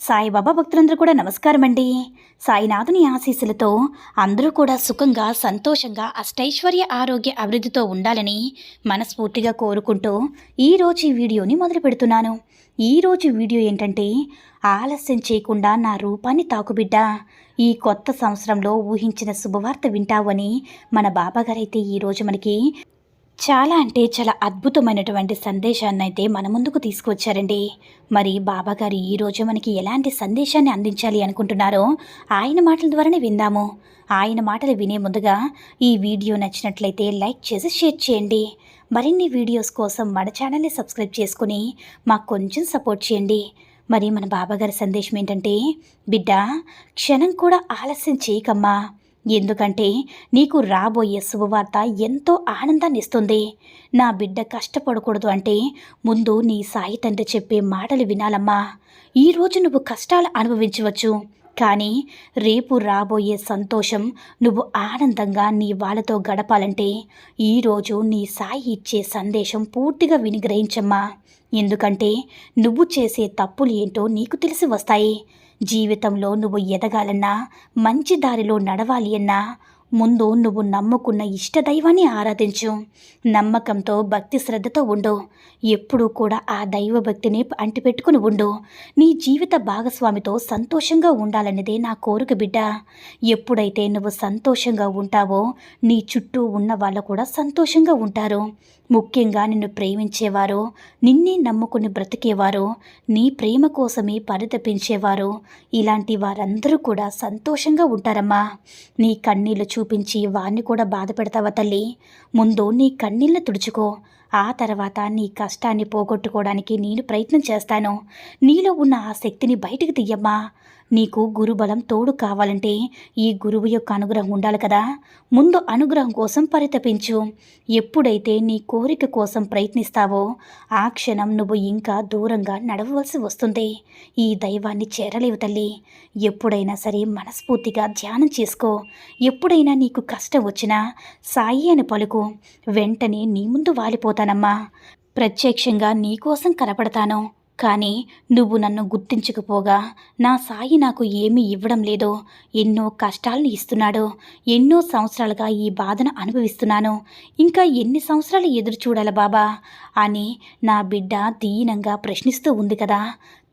సాయిబాబా భక్తులందరూ కూడా నమస్కారం అండి సాయినాథుని ఆశీస్సులతో అందరూ కూడా సుఖంగా సంతోషంగా అష్టైశ్వర్య ఆరోగ్య అభివృద్ధితో ఉండాలని మనస్ఫూర్తిగా కోరుకుంటూ ఈరోజు ఈ వీడియోని మొదలు పెడుతున్నాను. ఈరోజు వీడియో ఏంటంటే ఆలస్యం చేయకుండా నా రూపాన్ని తాకుబిడ్డ ఈ కొత్త సంవత్సరంలో ఊహించిన శుభవార్త వింటావని మన బాబాగారైతే ఈరోజు మనకి చాలా అంటే చాలా అద్భుతమైనటువంటి సందేశాన్ని అయితే మన ముందుకు తీసుకువచ్చారండి. మరి బాబాగారు ఈరోజు మనకి ఎలాంటి సందేశాన్ని అందించాలి అనుకుంటున్నారో ఆయన మాటల ద్వారానే విందాము. ఆయన మాటలు వినే ముందుగా ఈ వీడియో నచ్చినట్లయితే లైక్ చేసి షేర్ చేయండి. మరిన్ని వీడియోస్ కోసం మన ఛానల్ని సబ్స్క్రైబ్ చేసుకుని మాకు కొంచెం సపోర్ట్ చేయండి. మరి మన బాబాగారి సందేశం ఏంటంటే బిడ్డ క్షణం కూడా ఆలస్యం చేయకమ్మా. ఎందుకంటే నీకు రాబోయే శుభవార్త ఎంతో ఆనందాన్ని ఇస్తుంది నా బిడ్డ కష్టపడకూడదు అంటే ముందు నీ సాయి తండ్రి చెప్పే మాటలు వినాలమ్మా. ఈరోజు నువ్వు కష్టాలు అనుభవించవచ్చు కానీ రేపు రాబోయే సంతోషం నువ్వు ఆనందంగా నీ వాళ్ళతో గడపాలంటే ఈరోజు నీ సాయి ఇచ్చే సందేశం పూర్తిగా వినిగ్రహించమ్మా. ఎందుకంటే నువ్వు చేసే తప్పులు ఏంటో నీకు తెలిసి వస్తాయి. జీవితంలో నువ్వు ఎదగాలన్నా మంచి దారిలో నడవాలి అన్నా ముందు నువ్వు నమ్ముకున్న ఇష్టదైవాన్ని ఆరాధించు. నమ్మకంతో భక్తి శ్రద్ధతో ఉండు. ఎప్పుడూ కూడా ఆ దైవ భక్తిని అంటిపెట్టుకుని ఉండు. నీ జీవిత భాగస్వామితో సంతోషంగా ఉండాలనేదే నా కోరిక బిడ్డ. ఎప్పుడైతే నువ్వు సంతోషంగా ఉంటావో నీ చుట్టూ ఉన్న వాళ్ళు కూడా సంతోషంగా ఉంటారు. ముఖ్యంగా నిన్ను ప్రేమించేవారు నిన్నే నమ్ముకుని బ్రతికేవారు నీ ప్రేమ కోసమే పరితపించేవారు. ఇలాంటి వారందరూ కూడా సంతోషంగా ఉంటారమ్మా. నీ కన్నీళ్ళు చూపించి వారిని కూడా బాధ పెడతావా తల్లి? ముందు నీ కన్నీళ్ళని తుడుచుకో. ఆ తర్వాత నీ కష్టాన్ని పోగొట్టుకోవడానికి నేను ప్రయత్నం చేస్తాను. నీలో ఉన్న ఆ శక్తిని బయటకు తీయమ్మా. నీకు గురుబలం తోడు కావాలంటే ఈ గురువు యొక్క అనుగ్రహం ఉండాలి కదా. ముందు అనుగ్రహం కోసం పరితపించు. ఎప్పుడైతే నీ కోరిక కోసం ప్రయత్నిస్తావో ఆ క్షణం నువ్వు ఇంకా దూరంగా నడవవలసి వస్తుంది. ఈ దైవాన్ని చేరలేవు తల్లి. ఎప్పుడైనా సరే మనస్ఫూర్తిగా ధ్యానం చేసుకో. ఎప్పుడైనా నీకు కష్టం వచ్చినా సాయి అని పలుకు. వెంటనే నీ ముందు వాలిపోతానమ్మా. ప్రత్యక్షంగా నీకోసం కనపడతాను. కానీ నువ్వు నన్ను గుర్తించకపోగా నా సాయి నాకు ఏమీ ఇవ్వడం లేదో ఎన్నో కష్టాలను ఇస్తున్నాడు ఎన్నో సంవత్సరాలుగా ఈ బాధను అనుభవిస్తున్నాను ఇంకా ఎన్ని సంవత్సరాలు ఎదురు చూడాలి బాబా అని నా బిడ్డ దీనంగా ప్రశ్నిస్తూ ఉంది కదా.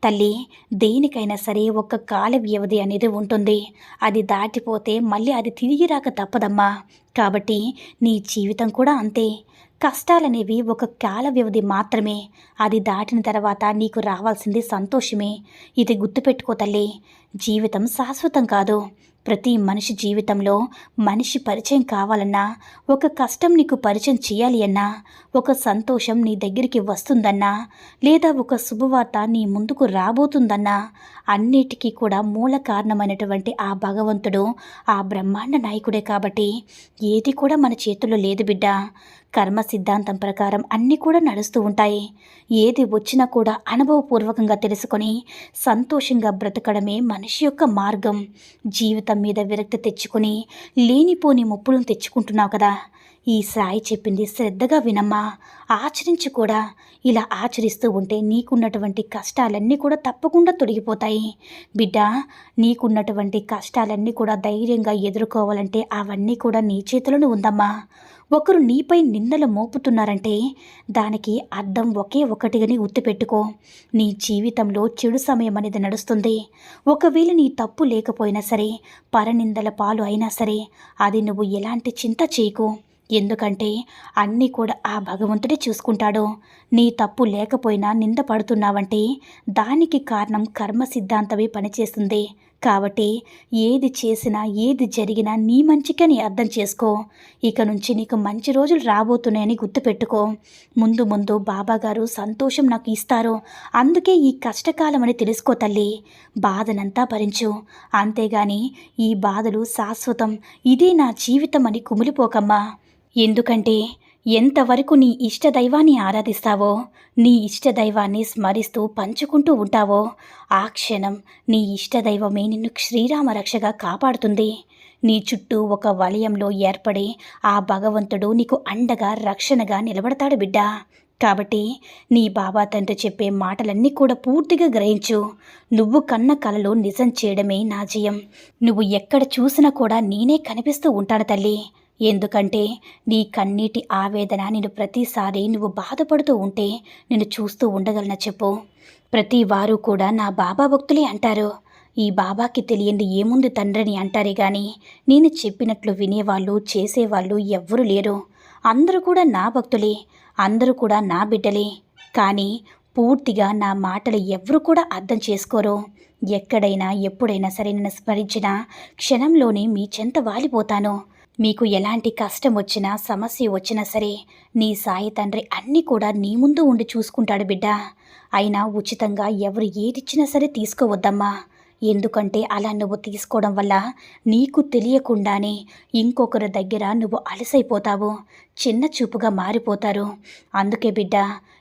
తల్లి దేనికైనా సరే ఒక కాల వ్యవధి అనేది ఉంటుంది. అది దాటిపోతే మళ్ళీ అది తిరిగి రాక తప్పదమ్మా. కాబట్టి నీ జీవితం కూడా అంతే. కష్టాలనేవి ఒక కాల వ్యవధి మాత్రమే. అది దాటిన తర్వాత నీకు రావాల్సింది సంతోషమే. ఇది గుర్తుపెట్టుకో తల్లి. జీవితం శాశ్వతం కాదు. ప్రతి మనిషి జీవితంలో మనిషి పరిచయం కావాలన్నా ఒక కష్టం నీకు పరిచయం చేయాలి అన్నా ఒక సంతోషం నీ దగ్గరికి వస్తుందన్నా లేదా ఒక శుభవార్త నీ ముందుకు రాబోతుందన్నా అన్నిటికీ కూడా మూల కారణమైనటువంటి ఆ భగవంతుడు ఆ బ్రహ్మాండ నాయకుడే కాబట్టి ఏది కూడా మన చేతుల్లో లేదు బిడ్డ. కర్మ సిద్ధాంతం ప్రకారం అన్నీ కూడా నడుస్తూ ఉంటాయి. ఏది వచ్చినా కూడా అనుభవపూర్వకంగా తెలుసుకొని సంతోషంగా బ్రతకడమే మనిషి యొక్క మార్గం. జీవితం మీద విరక్తి తెచ్చుకొని లేనిపోని ముప్పులను తెచ్చుకుంటున్నావు కదా. ఈ సాయి చెప్పింది శ్రద్ధగా వినమ్మా. ఆచరించి కూడా ఇలా ఆచరిస్తూ ఉంటే నీకున్నటువంటి కష్టాలన్నీ కూడా తప్పకుండా తొలగిపోతాయి. బిడ్డ నీకున్నటువంటి కష్టాలన్నీ కూడా ధైర్యంగా ఎదుర్కోవాలంటే అవన్నీ కూడా నీ చేతిలోనే ఉందమ్మా. ఒకరు నీపై నిందలు మోపుతున్నారంటే దానికి అర్థం ఒకే ఒకటిగాని గుర్తుపెట్టుకో నీ జీవితంలో చెడు సమయం అనేది నడుస్తుంది. ఒకవేళ నీ తప్పు లేకపోయినా సరే పరనిందల పాలు అయినా సరే అది నువ్వు ఎలాంటి చింత చేయకు. ఎందుకంటే అన్నీ కూడా ఆ భగవంతుడే చూసుకుంటాడు. నీ తప్పు లేకపోయినా నింద పడుతున్నావంటే దానికి కారణం కర్మ సిద్ధాంతమే పనిచేస్తుంది. కాబట్టి ఏది చేసినా ఏది జరిగినా నీ మంచికని అర్థం చేసుకో. ఇక నుంచి నీకు మంచి రోజులు రాబోతున్నాయని గుర్తుపెట్టుకో. ముందు ముందు బాబాగారు సంతోషం నాకు ఇస్తారు. అందుకే ఈ కష్టకాలం అని తెలుసుకో తల్లి. బాధనంతా భరించు. అంతేగాని ఈ బాధలు శాశ్వతం. ఇదే నా జీవితం అని కుమిలిపోకమ్మా. ఎందుకంటే ఎంతవరకు నీ ఇష్టదైవాన్ని ఆరాధిస్తావో నీ ఇష్టదైవాన్ని స్మరిస్తూ పంచుకుంటూ ఉంటావో ఆ క్షణం నీ ఇష్టదైవమే నిన్ను శ్రీరామ రక్షగా కాపాడుతుంది. నీ చుట్టూ ఒక వలయంలో ఏర్పడి ఆ భగవంతుడు నీకు అండగా రక్షణగా నిలబడతాడు బిడ్డా. కాబట్టి నీ బాబా తండ్రి చెప్పే మాటలన్నీ కూడా పూర్తిగా గ్రహించు. నువ్వు కన్న కలలో నిజం చేయడమే నా జయం. నువ్వు ఎక్కడ చూసినా కూడా నేనే కనిపిస్తూ ఉంటాను తల్లి. ఎందుకంటే నీ కన్నీటి ఆవేదన నేను ప్రతిసారి నువ్వు బాధపడుతూ ఉంటే నేను చూస్తూ ఉండగలన చెప్పు. ప్రతి వారు కూడా నా బాబా భక్తులే అంటారు. ఈ బాబాకి తెలియంది ఏముంది తండ్రిని అంటారే కానీ నేను చెప్పినట్లు వినేవాళ్ళు చేసేవాళ్ళు ఎవ్వరూ లేరు. అందరూ కూడా నా భక్తులే అందరూ కూడా నా బిడ్డలే. కానీ పూర్తిగా నా మాటలు ఎవరు కూడా అర్థం చేసుకోరు. ఎక్కడైనా ఎప్పుడైనా సరే నన్ను స్మరించినా క్షణంలోనే మీ చెంత వాలిపోతాను. మీకు ఎలాంటి కష్టం వచ్చినా సమస్య వచ్చినా సరే నీ సాయి తండ్రి అన్నీ కూడా నీ ముందు ఉండి చూసుకుంటాడు బిడ్డ. అయినా ఉచితంగా ఎవరు ఏదిచ్చినా సరే తీసుకోవద్దమ్మా. ఎందుకంటే అలా నువ్వు తీసుకోవడం వల్ల నీకు తెలియకుండానే ఇంకొకరి దగ్గర నువ్వు అలసైపోతావు చిన్న చూపుగా మారిపోతారు. అందుకే బిడ్డ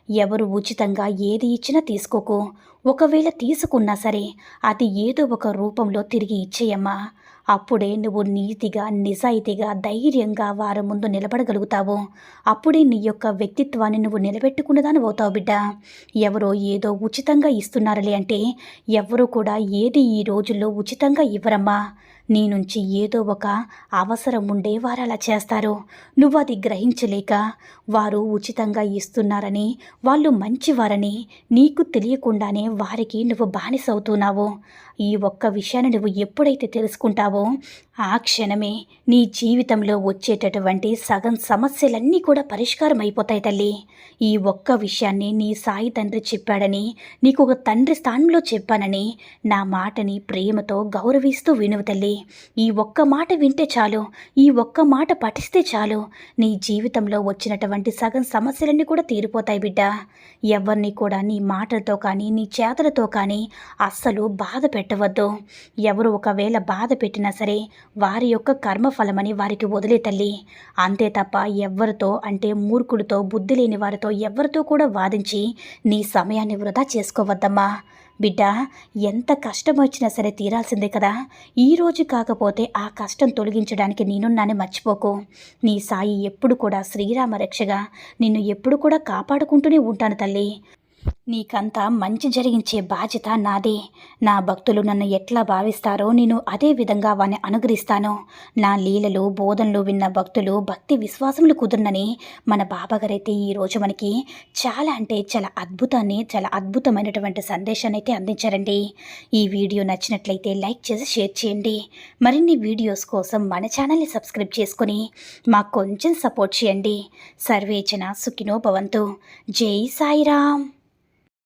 ఎవరు ఉచితంగా ఏది ఇచ్చినా తీసుకోకు. ఒకవేళ తీసుకున్నా సరే అది ఏదో ఒక రూపంలో తిరిగి ఇచ్చేయమ్మా. అప్పుడే నువ్వు నీతిగా నిజాయితీగా ధైర్యంగా వారి ముందు నిలబడగలుగుతావు. అప్పుడే నీ యొక్క వ్యక్తిత్వాన్ని నువ్వు నిలబెట్టుకున్నదాని అవుతావు బిడ్డ. ఎవరో ఏదో ఉచితంగా ఇస్తున్నారులే అంటే ఎవరు కూడా ఏది ఈ రోజుల్లో ఉచితంగా ఇవ్వరమ్మా. నీ నుంచి ఏదో ఒక అవసరం ఉండే వారు అలా చేస్తారు. నువ్వు అది గ్రహించలేక వారు ఉచితంగా ఇస్తున్నారని వాళ్ళు మంచివారని నీకు తెలియకుండానే వారికి నువ్వు బానిసవుతున్నావు. ఈ ఒక్క విషయాన్ని నువ్వు ఎప్పుడైతే తెలుసుకుంటావో ఆ క్షణమే నీ జీవితంలో వచ్చేటటువంటి సగం సమస్యలన్నీ కూడా పరిష్కారం అయిపోతాయి తల్లి. ఈ ఒక్క విషయాన్ని నీ సాయి తండ్రి చెప్పాడని నీకు ఒక తండ్రి స్థానంలో చెప్పానని నా మాటని ప్రేమతో గౌరవిస్తూ వినువు తల్లి. ఈ ఒక్క మాట వింటే చాలు ఈ ఒక్క మాట పఠిస్తే చాలు. నీ జీవితంలో వచ్చినటువంటి సగం సమస్యలన్నీ కూడా తీరిపోతాయి బిడ్డ. ఎవరిని కూడా నీ మాటలతో కానీ నీ చేతలతో కానీ అస్సలు బాధ పెట్టవద్దు. ఎవరు ఒకవేళ బాధ పెట్టినా సరే వారి యొక్క కర్మఫలమని వారికి వదిలే తల్లి. అంతే తప్ప ఎవరితో అంటే మూర్ఖుడితో బుద్ధి లేని వారితో ఎవరితో కూడా వాదించి నీ సమయాన్ని వృధా చేసుకోవద్దమ్మా. బిడ్డ ఎంత కష్టం వచ్చినా సరే తీరాల్సిందే కదా. ఈ రోజు కాకపోతే ఆ కష్టం తొలగించడానికి నేనున్నానే మర్చిపోకు. నీ సాయి ఎప్పుడు కూడా శ్రీరామ రక్షగా నిన్ను ఎప్పుడు కూడా కాపాడుకుంటూనే ఉంటాను తల్లి. నీకంతా మంచి జరిగించే బాధ్యత నాదే. నా భక్తులు నన్ను ఎట్లా భావిస్తారో నేను అదే విధంగా వారిని అనుగ్రహిస్తాను. నా లీలలు బోధనలు విన్న భక్తులు భక్తి విశ్వాసములు కుదురునని మన బాబాగారైతే ఈరోజు మనకి చాలా అంటే చాలా అద్భుతాన్ని చాలా అద్భుతమైనటువంటి సందేశాన్ని అయితే అందించారండి. ఈ వీడియో నచ్చినట్లయితే లైక్ చేసి షేర్ చేయండి. మరిన్ని వీడియోస్ కోసం మన ఛానల్ని సబ్స్క్రైబ్ చేసుకొని మాకు కొంచెం సపోర్ట్ చేయండి. సర్వేచన సుఖినో భవంతు. జై సాయిరామ్.